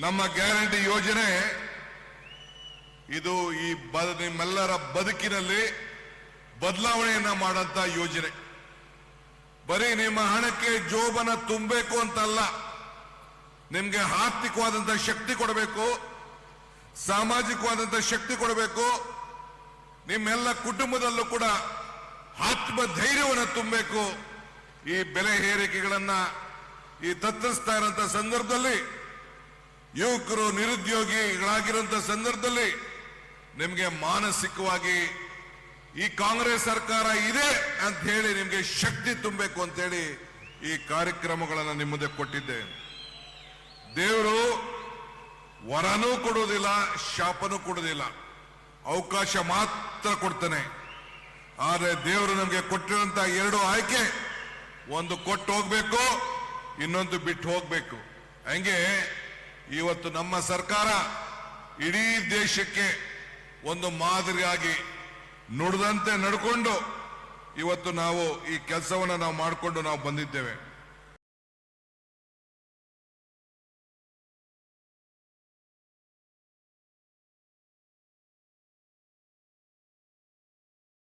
ನಮ್ಮ ಗ್ಯಾರಂಟಿ ಯೋಜನೆ ಇದು ಈ ಬ- ನಿಮ್ಮೆಲ್ಲರ ಬದುಕಿನಲ್ಲಿ ಬದಲಾವಣೆಯನ್ನ ಮಾಡಂತ ಯೋಜನೆ. ಬರೀ ನಿಮ್ಮ ಹಣಕ್ಕೆ ಜೋಬನ ತುಂಬಬೇಕು ಅಂತಲ್ಲ, ನಿಮ್ಗೆ ಆರ್ಥಿಕವಾದಂತಹ ಶಕ್ತಿ ಕೊಡಬೇಕು ಸಾಮಾಜಿಕವಾದಂತಹ ಶಕ್ತಿ ಕೊಡಬೇಕು, ನಿಮ್ಮೆಲ್ಲ ಕುಟುಂಬದಲ್ಲೂ ಕೂಡ ಆತ್ಮ ಧೈರ್ಯವನ್ನು ತುಂಬಬೇಕು. ಈ ಬೆಲೆ ಏರಿಕೆಗಳನ್ನ ಈ ತತ್ತರಿಸ್ತಾ ಇರೋಂಥ ಸಂದರ್ಭದಲ್ಲಿ ಯುವಕರು ನಿರುದ್ಯೋಗಿಗಳಾಗಿರುವಂತಹ ಸಂದರ್ಭದಲ್ಲಿ ನಿಮಗೆ ಮಾನಸಿಕವಾಗಿ ಈ ಕಾಂಗ್ರೆಸ್ ಸರ್ಕಾರ ಇದೆ ಅಂತ ಹೇಳಿ ನಿಮಗೆ ಶಕ್ತಿ ತುಂಬಬೇಕು ಅಂತ ಹೇಳಿ ಈ ಕಾರ್ಯಕ್ರಮಗಳನ್ನು ನಿಮ್ಮ ಮುಂದೆ ಕೊಟ್ಟಿದ್ದೆ. ದೇವರು ವರನೂ ಕೊಡುವುದಿಲ್ಲ, ಶಾಪನೂ ಕೊಡುವುದಿಲ್ಲ. ಅವಕಾಶ ಮಾತ್ರ ಕೊಡ್ತಾನೆ. ಆದರೆ ದೇವರು ನಮಗೆ ಕೊಟ್ಟಿರುವಂತ ಎರಡು ಆಯ್ಕೆ, ಒಂದು ಕೊಟ್ಟು ಹೋಗ್ಬೇಕು, ಇನ್ನೊಂದು ಬಿಟ್ಟು ಹೋಗ್ಬೇಕು. ಹಂಗೆ ಇವತ್ತು ನಮ್ಮ ಸರ್ಕಾರ ಇಡೀ ದೇಶಕ್ಕೆ ಒಂದು ಮಾದರಿಯಾಗಿ ನುಡಿದಂತೆ ನಡ್ಕೊಂಡು ಇವತ್ತು ನಾವು ಈ ಕೆಲಸವನ್ನು ನಾವು ಮಾಡಿಕೊಂಡು ನಾವು ಬಂದಿದ್ದೇವೆ.